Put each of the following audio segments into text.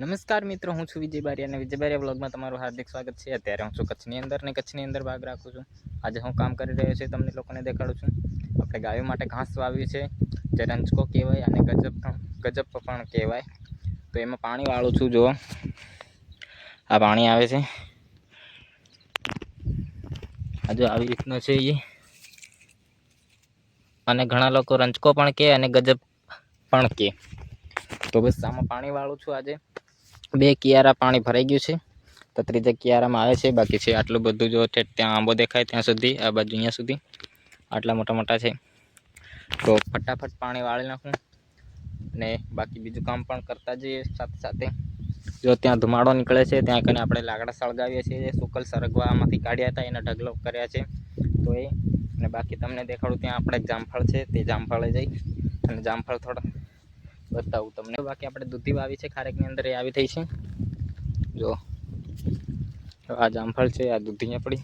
નમસ્કાર મિત્રો, હું છું વિજય બારી અને વિજય બારી બ્લોગમાં તમારું હાર્દિક સ્વાગત છે. અત્યારે હું છું કચ્છની અંદર ને કચ્છની અંદર ભાગ રાખું છું. આજે હું કામ કરી રહ્યો છું તમને લોકોને દેખાડું છું. આપણે ગાયો માટે ઘાસ વાવ્યું છે, જે રંજકો કહેવાય અને ગજબ ગજબ પણ કહેવાય. તો એમાં પાણી વાળું છું, જુઓ. આ પાણી આવે છે. આ જો આવી રીતનો છે એ અને ઘણા લોકો રંજકો પણ કહે અને ગજબ પણ કહે. તો બસ આમાં પાણી વાળું છું આજે. બે કિયારા પાણી ભરાઈ ગયું છે. તો ત્રીજા કિયારામાં આવે છે. બાકી છે આટલું બધું જો ત્યાં આંબો દેખાય ત્યાં સુધી, આ બાજુ અહીંયા સુધી. આટલા મોટા મોટા છે. તો ફટાફટ પાણી વાળી નાખું અને બાકી બીજું કામ પણ કરતા જઈએ સાથે સાથે. જો ત્યાં ધુમાડો નીકળે છે, ત્યાં કને આપણે લાકડા સળગાવીએ છીએ, સુકલ સરગવામાંથી કાઢ્યા હતા, એના ઢગલો કર્યા છે. તો એ, અને બાકી તમને દેખાડું ત્યાં આપણે જામફળ છે, તે જામફળે જઈ અને જામફળ થોડા બતાવું તમને. બાકી આપણે દૂધી વાવી છે, ખારેકની અંદર એ આવી થઈ છે. જો, આ જામફળ છે, આ દૂધી આપણી.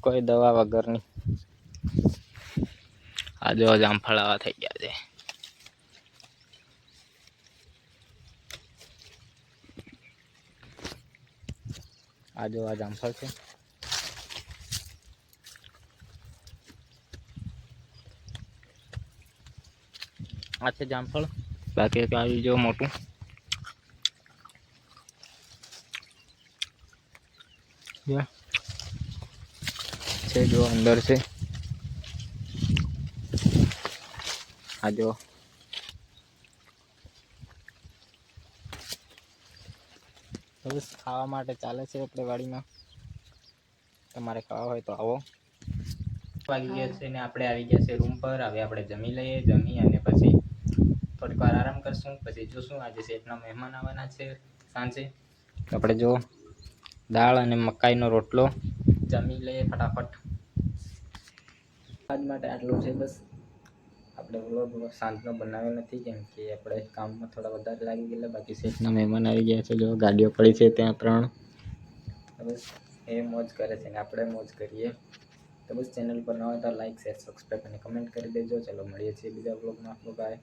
કોઈ દવા વગરની. આ જો જામફળ આવા થઈ ગયા છે. આ જો આ જામફળ છે. આ છે જામફળ બાકી એક આવી જો મોટું જો. છે જો અંદર છે આ જો તો બસ ખાવા માટે ચાલે છે આપણે વાડીમાં તમારે ખાવા હોય તો આવો. વાગી ગયા છે ને આપણે આવી ગયા છે રૂમ પર. હવે આપણે જમી લઈએ જમી અને પછી થોડીક વાર આરામ કરશું. પછી જોશું આજે શેઠના મહેમાન આવવાના છે સાંજે. આપણે જો દાળ અને મકાઈનો રોટલો જમી લઈએ ફટાફટ. આજ માટે આટલું છે બસ. આપણે વ્લોગ સાંજનો બનાવ્યો નથી કેમ કે આપણે કામમાં થોડા વધારે લાગી ગયેલા બાકી શેઠના મહેમાન આવી ગયા છે. જો ગાડીઓ પડી છે ત્યાં ત્રણ. બસ એ મોજ કરે છે ને આપણે મોજ કરીએ. તો બસ ચેનલ પર ન હોય તો લાઈક શેર સબસ્ક્રાઈબ અને કમેન્ટ કરી દેજો. ચલો, મળીએ છીએ બીજા બ્લોગમાં બાય